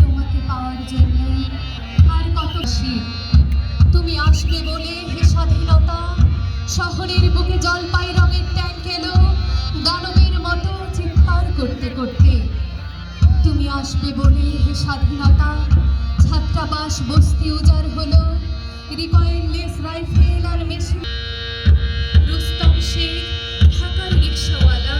তোমার জন্য আর কত শীত তুমি আসবে বলে হে স্বাধীনতা, শহরের বুকে জলপাই রঙের ট্যাঙ্ক এলো, দানবের মতো চিৎকার করতে করতে। তুমি আসবে বলে হে স্বাধীনতা, ছাত্রাবাস, বস্তি উজাড় হলো রিকয়েললেস রাইফেল আর মেশিন। রুস্তম শেখ, ঢাকার রিক্সাওয়ালা।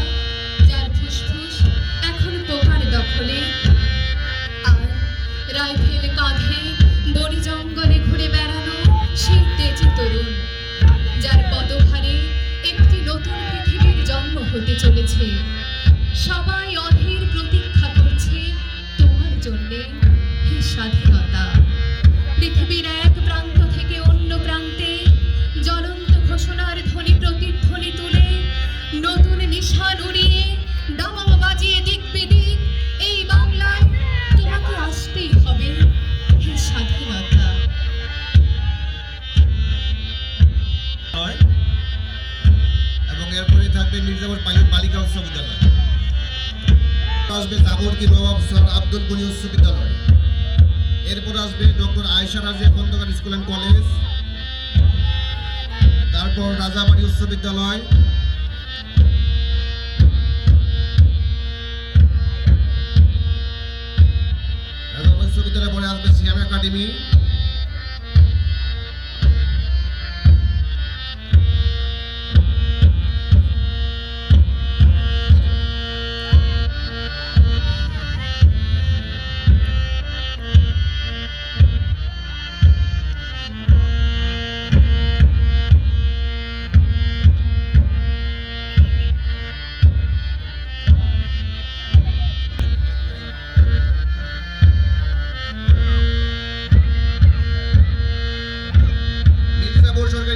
হতে চলেছে। সবাই আসবে জাবরকি নবাব স্যার আব্দুল গনি উচ্চ এরপর আসবে doctor Ayesha Razia Khandakar school and college. তারপর রাজাবাড়ি উচ্চ বিদ্যালয়। রাজাবাড়ি উচ্চ পরে আসবে Siam academy.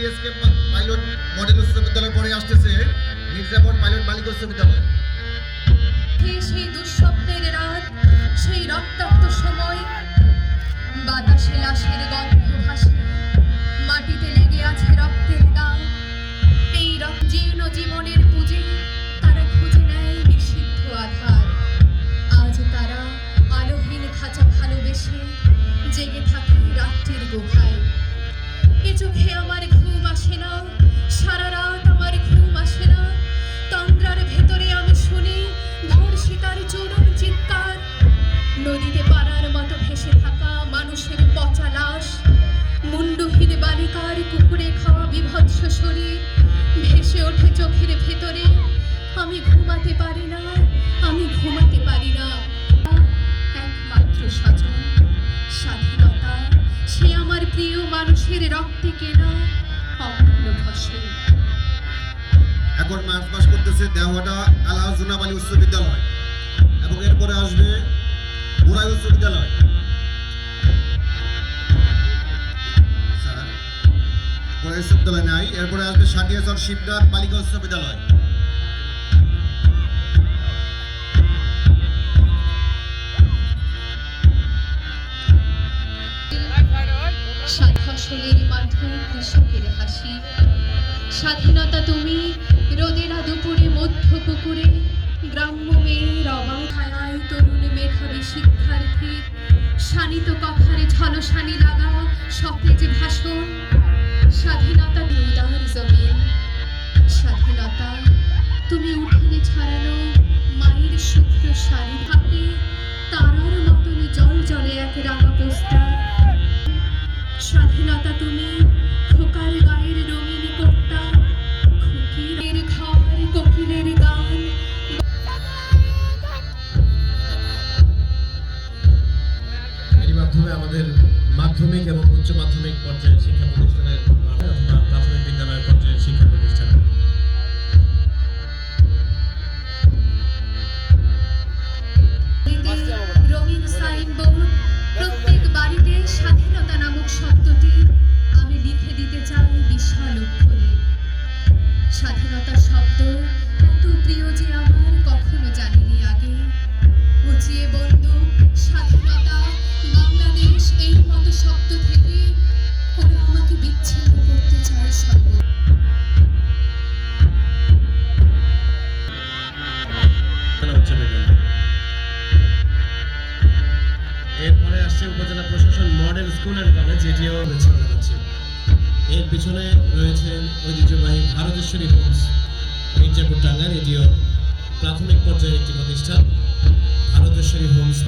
SK pilot model আসতেছে। মির্জাপুর পাইলট সেই দুঃস্বপ্নের রাত, সেই রক্তাক্ত সময়। বাতাসে লাশের গন্ধ ভাসে, মাটিতে লেগে আছে রক্তের এই রক্ত জীর্ণ জীবনের বালিকার কুকুরে খাওয়া বিভৎস শরীর। ভেসে ওঠে চোখের ভেতরে। আমি ঘুমাতে পারি না, আমি ঘুমাতে পারি না। একমাত্র স্বজন, স্বাধীনতা, সে আমার প্রিয় মানুষের রক্তে কেনা অমূল্য ফসল। এখন মার্চ পাস করতেছে দেওয়াটা আলাহ জুনাব আলী উচ্চ বিদ্যালয়। এবং এরপরে আসবে বুড়াই উচ্চ বিদ্যালয়। নাই। এরপরে আসবে শিবনাথ বালিকা উচ্চ বিদ্যালয় স্বাধীনতা তুমি রোদেরা দুপুরে মধ্য পুকুরে। গ্রাম্য মেয়ের অবাধায় তরুণ মেধাবী শিক্ষার্থী। শানিত কথারে ঝলসানি লাগা সতেজ ভাষণ স্বাধীনতা উদার জমিন স্বাধীনতা তুমি উঠানে ছড়ানো মায়ের শুভ্র শাড়ি হাতে, তারার মতন জল জলে এক রাঙা পোস্টার। স্বাধীনতা তুমি খোকার গায়ের রঙিন কোট্টা খুকির ঘর কোকিলের গান। এর মাধ্যমে আমাদের মাধ্যমিক এবং উচ্চ মাধ্যমিক পর্যায়ের শিক্ষা প্রতিষ্ঠানের এরপরে আসছে উপজেলা স্কুল অ্যান্ড কলেজ এটিও রয়েছে এর পিছনে রয়েছে ঐতিহ্যবাহী ভারতেশ্বরী হোমস মির্জাপুর টাঙ্গার এটিও প্রাথমিক পর্যায়ের একটি প্রতিষ্ঠান, ভারতেশ্বরী হোমস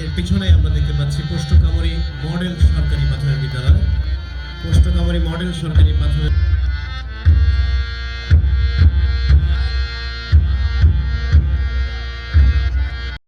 এর পিছনে আমরা দেখতে পাচ্ছি পোষ্টকামরী মডেল সরকারি প্রাথমিক বিদ্যালয়। পোষ্টকামরী মডেল সরকারি প্রাথমিক